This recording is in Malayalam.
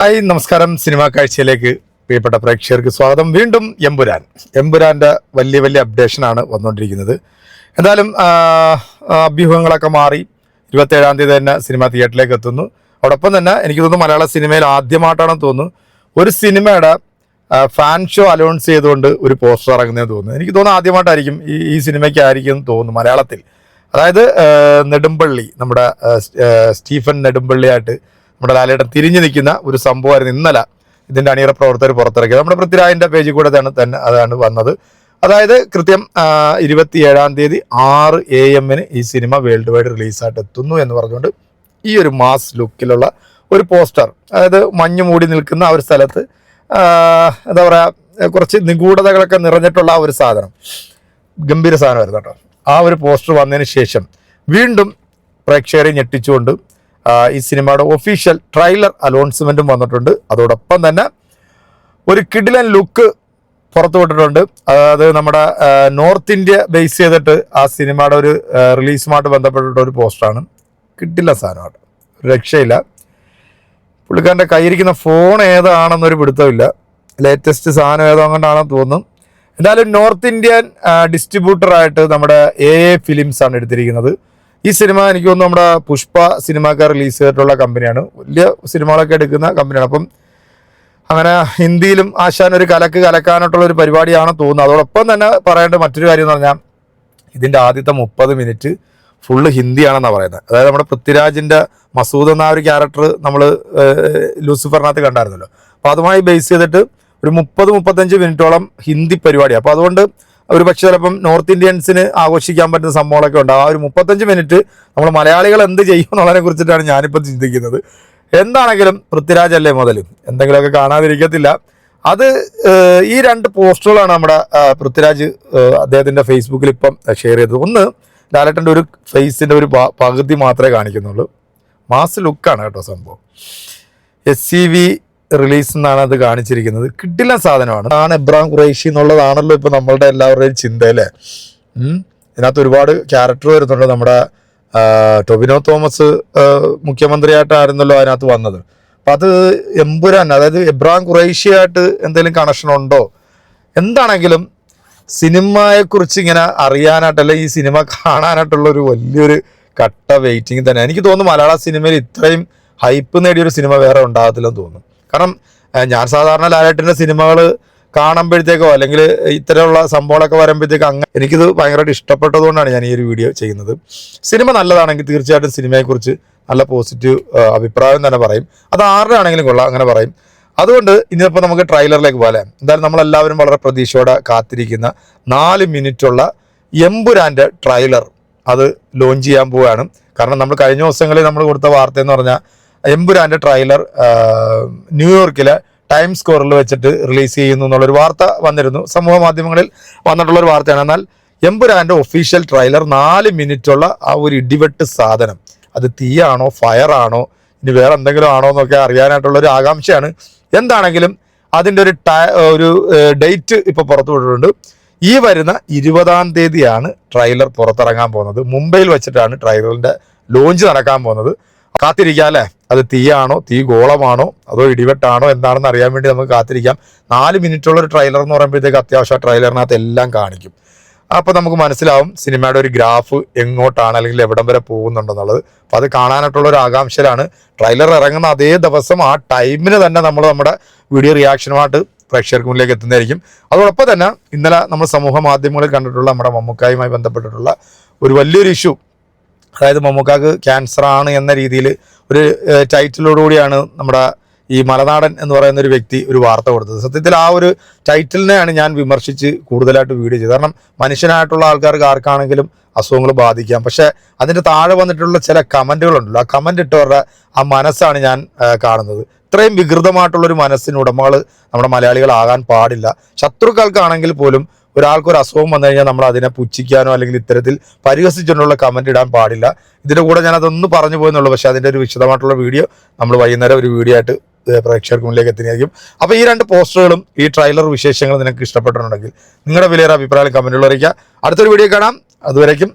ഹായ് നമസ്കാരം. സിനിമാ കാഴ്ചയിലേക്ക് പ്രിയപ്പെട്ട പ്രേക്ഷകർക്ക് സ്വാഗതം. വീണ്ടും എമ്പുരാൻ. എമ്പുരാന്റെ വലിയ വലിയ അപ്ഡേഷനാണ് വന്നുകൊണ്ടിരിക്കുന്നത്. എന്തായാലും അഭ്യൂഹങ്ങളൊക്കെ മാറി ഇരുപത്തേഴാം തീയതി തന്നെ സിനിമ തിയേറ്ററിലേക്ക് എത്തുന്നു. അതോടൊപ്പം തന്നെ എനിക്ക് തോന്നുന്നു മലയാള സിനിമയിൽ ആദ്യമായിട്ടാണെന്ന് തോന്നുന്നു. ഒരു സിനിമയുടെ ഫാൻ ഷോ അലൗൺസ് ചെയ്തുകൊണ്ട് ഒരു പോസ്റ്റർ ഇറങ്ങുന്നതെന്ന് തോന്നുന്നു. എനിക്ക് തോന്നുന്നു ആദ്യമായിട്ടായിരിക്കും ഈ ഈ സിനിമയ്ക്കായിരിക്കും എന്ന് തോന്നുന്നു മലയാളത്തിൽ. അതായത് നെടുമ്പള്ളി നമ്മുടെ സ്റ്റീഫൻ നെടുമ്പള്ളിയായിട്ട് നമ്മുടെ ലാലേട്ടൻ തിരിഞ്ഞു നിൽക്കുന്ന ഒരു സംഭവമായിരുന്നു ഇന്നലെ ഇതിന്റെ അണിയറ പ്രവർത്തകർ പുറത്തിറക്കിയത്. നമ്മുടെ പൃഥ്വിരാജിന്റെ പേജിൽ കൂടെ തന്നെ തന്നെ അതാണ് വന്നത്. അതായത് കൃത്യം ഇരുപത്തിയേഴാം തീയതി ആറ് എ എമ്മിന് ഈ സിനിമ വേൾഡ് വൈഡ് റിലീസായിട്ട് എത്തുന്നു എന്ന് പറഞ്ഞുകൊണ്ട് ഈ ഒരു മാസ് ലുക്കിലുള്ള ഒരു പോസ്റ്റർ അതായത് മഞ്ഞ് മൂടി നിൽക്കുന്ന ഒരു സ്ഥലത്ത് എന്താ പറയുക കുറച്ച് നിഗൂഢതകളൊക്കെ നിറഞ്ഞിട്ടുള്ള ആ ഒരു സാധനം. ഗംഭീര സാധനമായിരുന്നു കേട്ടോ. ആ ഒരു പോസ്റ്റർ വന്നതിന് ശേഷം വീണ്ടും പ്രേക്ഷകരെ ഞെട്ടിച്ചുകൊണ്ട് ഈ സിനിമയുടെ ഒഫീഷ്യൽ ട്രെയിലർ അലോൺസ്മെന്റും വന്നിട്ടുണ്ട്. അതോടൊപ്പം തന്നെ ഒരു കിഡിലൻ ലുക്ക് പുറത്തു പുറത്തുവിട്ടിട്ടുണ്ട് അതായത് നമ്മുടെ നോർത്ത് ഇന്ത്യ ബേസ് ചെയ്തിട്ട് ആ സിനിമയുടെ ഒരു റിലീസുമായിട്ട് ബന്ധപ്പെട്ടിട്ട് ഒരു പോസ്റ്ററാണ് കിട്ടില്ല സാധനമായിട്ട് രക്ഷയില്ല. പുള്ളിക്കാരന്റെ കയ്യിരിക്കുന്ന ഫോൺ ഏതാണെന്നൊരു പിടുത്തമില്ല. ലേറ്റസ്റ്റ് സാധനം ഏതോ അങ്ങോട്ടാണെന്ന് തോന്നും. എന്തായാലും നോർത്ത് ഇന്ത്യൻ ഡിസ്ട്രിബ്യൂട്ടറായിട്ട് നമ്മുടെ എ എ ഫിലിംസ് ആണ് എടുത്തിരിക്കുന്നത്. ഈ സിനിമ എനിക്ക് തോന്നുന്നു നമ്മുടെ പുഷ്പ സിനിമക്കാർ റിലീസ് ചെയ്തിട്ടുള്ള കമ്പനിയാണ് വലിയ സിനിമകളൊക്കെ എടുക്കുന്ന കമ്പനിയാണ് അപ്പം അങ്ങനെ ഹിന്ദിയിലും ആശാൻ ഒരു കലക്ക് കലക്കാനായിട്ടുള്ള ഒരു പരിപാടിയാണ് തോന്നുന്നത് അതോടൊപ്പം തന്നെ പറയേണ്ട മറ്റൊരു കാര്യം എന്ന് പറഞ്ഞാൽ ഇതിന്റെ ആദ്യത്തെ മുപ്പത് മിനിറ്റ് ഫുള്ള് ഹിന്ദിയാണെന്നാണ് പറയുന്നത്. അതായത് നമ്മുടെ പൃഥ്വിരാജിന്റെ മസൂദ് എന്ന ഒരു ക്യാരക്ടർ നമ്മൾ ലൂസിഫറിനകത്ത് കണ്ടായിരുന്നല്ലോ. അപ്പോൾ അതുമായി ബേസ് ചെയ്തിട്ട് ഒരു മുപ്പത് മുപ്പത്തഞ്ച് മിനിറ്റോളം ഹിന്ദി പരിപാടിയാണ്. അപ്പോൾ അതുകൊണ്ട് ഒരു പക്ഷെ ചിലപ്പം നോർത്ത് ഇന്ത്യൻസിന് ആഘോഷിക്കാൻ പറ്റുന്ന സംഭവങ്ങളൊക്കെ ഉണ്ട് ആ ഒരു മുപ്പത്തഞ്ച് മിനിറ്റ് നമ്മൾ മലയാളികൾ എന്ത് ചെയ്യും എന്നുള്ളതിനെ കുറിച്ചിട്ടാണ് ഞാനിപ്പോൾ ചിന്തിക്കുന്നത്. എന്താണെങ്കിലും പൃഥ്വിരാജ് അല്ലേ മുതൽ? എന്തെങ്കിലുമൊക്കെ കാണാതിരിക്കത്തില്ല. അത് ഈ രണ്ട് പോസ്റ്റുകളാണ് നമ്മുടെ പൃഥ്വിരാജ് അദ്ദേഹത്തിന്റെ ഫേസ്ബുക്കിൽ ഇപ്പം ഷെയർ ചെയ്തത്. ഒന്ന് ഡയറക്ടറിന്റെ ഒരു ഫേസിന്റെ ഒരു പകുതി മാത്രമേ കാണിക്കുന്നുള്ളൂ. മാസ് ലുക്കാണ് കേട്ടോ സംഭവം. എസ് സി വി റിലീസ് എന്നാണ് അത് കാണിച്ചിരിക്കുന്നത്. കിട്ടില്ല സാധനമാണ്. ആണ് എബ്രാം ഖുറൈഷി എന്നുള്ളതാണല്ലോ ഇപ്പൊ നമ്മളുടെ എല്ലാവരുടെയും ചിന്ത അല്ലേ? ഇതിനകത്ത് ഒരുപാട് ക്യാരക്ടർ വരുന്നുണ്ട്. നമ്മുടെ ടൊബിനോ തോമസ് മുഖ്യമന്ത്രിയായിട്ടായിരുന്നല്ലോ അതിനകത്ത് വന്നത്. അപ്പൊ അത് എമ്പുരാൻ അതായത് എബ്രാം ഖുറൈഷിയായിട്ട് എന്തെങ്കിലും കണക്ഷൻ ഉണ്ടോ? എന്താണെങ്കിലും സിനിമയെക്കുറിച്ച് ഇങ്ങനെ അറിയാനായിട്ട് അല്ലെങ്കിൽ ഈ സിനിമ കാണാനായിട്ടുള്ള ഒരു വലിയൊരു കട്ട വെയിറ്റിംഗ് തന്നെ എനിക്ക് തോന്നുന്നു മലയാള സിനിമയിൽ ഇത്രയും ഹൈപ്പ് നേടിയൊരു സിനിമ വേറെ ഉണ്ടാകത്തില്ലെന്ന് തോന്നുന്നു. കാരണം ഞാൻ സാധാരണ ലാലേട്ടന്റെ സിനിമകൾ കാണുമ്പോഴത്തേക്കോ അല്ലെങ്കിൽ ഇത്തരമുള്ള സംഭവങ്ങളൊക്കെ വരുമ്പോഴത്തേക്കോ അങ്ങനെ എനിക്കിത് ഭയങ്കരമായിട്ട് ഇഷ്ടപ്പെട്ടതുകൊണ്ടാണ് ഞാൻ ഈ ഒരു വീഡിയോ ചെയ്യുന്നത്. സിനിമ നല്ലതാണെങ്കിൽ തീർച്ചയായിട്ടും സിനിമയെക്കുറിച്ച് നല്ല പോസിറ്റീവ് അഭിപ്രായം തന്നെ പറയും. അത് ആരുടെ ആണെങ്കിലും കൊള്ളാം അങ്ങനെ പറയും. അതുകൊണ്ട് ഇനിയിപ്പോൾ നമുക്ക് ട്രെയിലറിലേക്ക് പോലെ എന്തായാലും നമ്മളെല്ലാവരും വളരെ പ്രതീക്ഷയോടെ കാത്തിരിക്കുന്ന നാല് മിനിറ്റുള്ള എമ്പുരാന്റെ ട്രെയിലർ അത് ലോഞ്ച് ചെയ്യാൻ പോവുകയാണ്. കാരണം നമ്മൾ കഴിഞ്ഞ ദിവസങ്ങളിൽ നമ്മൾ കൊടുത്ത വാർത്ത എന്ന് പറഞ്ഞാൽ എമ്പുരാന്റെ ട്രെയിലർ ന്യൂയോർക്കിലെ ടൈം സ്ക്വയറിൽ വെച്ചിട്ട് റിലീസ് ചെയ്യുന്നു എന്നുള്ളൊരു വാർത്ത വന്നിരുന്നു. സമൂഹ മാധ്യമങ്ങളിൽ വന്നിട്ടുള്ള ഒരു വാർത്തയാണ്. എന്നാൽ എംപുരാന്റെ ഒഫീഷ്യൽ ട്രെയിലർ നാല് മിനിറ്റുള്ള ആ ഒരു ഇടിവെട്ട് സാധനം അത് തീയാണോ ഫയറാണോ ഇനി വേറെ എന്തെങ്കിലും ആണോ എന്നൊക്കെ അറിയാനായിട്ടുള്ള ഒരു ആകാംക്ഷയാണ്. എന്താണെങ്കിലും അതിന്റെ ഒരു ടൈ ഒരു ഡേറ്റ് ഇപ്പോൾ പുറത്തു വിട്ടിട്ടുണ്ട്. ഈ വരുന്ന ഇരുപതാം തീയതിയാണ് ട്രെയിലർ പുറത്തിറങ്ങാൻ പോകുന്നത്. മുംബൈയിൽ വെച്ചിട്ടാണ് ട്രെയിലറിന്റെ ലോഞ്ച് നടക്കാൻ പോകുന്നത്. കാത്തിരിക്കാം അല്ലേ? അത് തീയാണോ? തീ ഗോളമാണോ? അതോ ഇടിവെട്ടാണോ? എന്താണെന്ന് അറിയാൻ വേണ്ടി നമുക്ക് കാത്തിരിക്കാം. നാല് മിനിറ്റുള്ള ഒരു ട്രെയിലർ എന്ന് പറയുമ്പോഴത്തേക്ക് അത്യാവശ്യം ആ ട്രെയിലറിനകത്ത് എല്ലാം കാണിക്കും. അപ്പോൾ നമുക്ക് മനസ്സിലാവും സിനിമയുടെ ഒരു ഗ്രാഫ് എങ്ങോട്ടാണ് അല്ലെങ്കിൽ എവിടം വരെ പോകുന്നുണ്ടെന്നുള്ളത് അപ്പോൾ അത് കാണാനായിട്ടുള്ള ഒരു ആകാംക്ഷയിലാണ്. ട്രെയിലർ ഇറങ്ങുന്ന അതേ ദിവസം ആ ടൈമിന് തന്നെ നമ്മൾ നമ്മുടെ വീഡിയോ റിയാക്ഷനുമായിട്ട് പ്രേക്ഷകർക്ക് മുന്നിലേക്ക് എത്തുന്നതായിരിക്കും. അതോടൊപ്പം തന്നെ ഇന്നലെ നമ്മൾ സമൂഹ മാധ്യമങ്ങളിൽ കണ്ടിട്ടുള്ള നമ്മുടെ മമ്മൂക്കായുമായി ബന്ധപ്പെട്ടിട്ടുള്ള ഒരു വലിയൊരു ഇഷ്യൂ അതായത് മമ്മൂക്കാക്ക് ക്യാൻസർ ആണ് എന്ന രീതിയിൽ ഒരു ടൈറ്റിലോടുകൂടിയാണ് നമ്മുടെ ഈ മലനാടൻ എന്ന് പറയുന്ന ഒരു വ്യക്തി ഒരു വാർത്ത കൊടുത്തത്. സത്യത്തിൽ ആ ഒരു ടൈറ്റിലിനെയാണ് ഞാൻ വിമർശിച്ച് കൂടുതലായിട്ട് വീഡിയോ ചെയ്തത്. കാരണം മനുഷ്യനായിട്ടുള്ള ആൾക്കാർക്ക് ആർക്കാണെങ്കിലും അസുഖങ്ങൾ ബാധിക്കാം. പക്ഷേ അതിന്റെ താഴെ വന്നിട്ടുള്ള ചില കമന്റുകളുണ്ടല്ലോ. ആ കമന്റ് ഇട്ടവരുടെ ആ മനസ്സാണ് ഞാൻ കാണുന്നത്. ഇത്രയും വികൃതമായിട്ടുള്ളൊരു മനസ്സിന് ഉടമകൾ നമ്മുടെ മലയാളികളാകാൻ പാടില്ല. ശത്രുക്കൾക്കാണെങ്കിൽ പോലും ഒരാൾക്ക് ഒരു അസുഖം വന്നു കഴിഞ്ഞാൽ നമ്മൾ അതിനെ പുച്ഛിക്കാനോ അല്ലെങ്കിൽ ഇത്തരത്തിൽ പരിഹസിച്ചുകൊണ്ടുള്ള കമന്റ് ഇടാൻ പാടില്ല. ഇതിന്റെ കൂടെ ഞാൻ അതൊന്ന് പറഞ്ഞു പോയെന്നുള്ളൂ. പക്ഷെ അതിന്റെ ഒരു വിശദമായിട്ടുള്ള വീഡിയോ നമ്മൾ വൈകുന്നേരം ഒരു വീഡിയോ ആയിട്ട് പ്രേക്ഷകർക്ക് മുന്നിലേക്ക് എത്തിനായിരിക്കും അപ്പോൾ ഈ രണ്ട് പോസ്റ്ററുകളും ഈ ട്രailer വിശേഷങ്ങളും നിനക്ക് ഇഷ്ടപ്പെട്ടിട്ടുണ്ടെങ്കിൽ നിങ്ങളുടെ വിലയേറെ അഭിപ്രായം കമന്റുകൾ അറിയിക്കുക. അടുത്തൊരു വീഡിയോ കാണാം. അതുവരേക്കും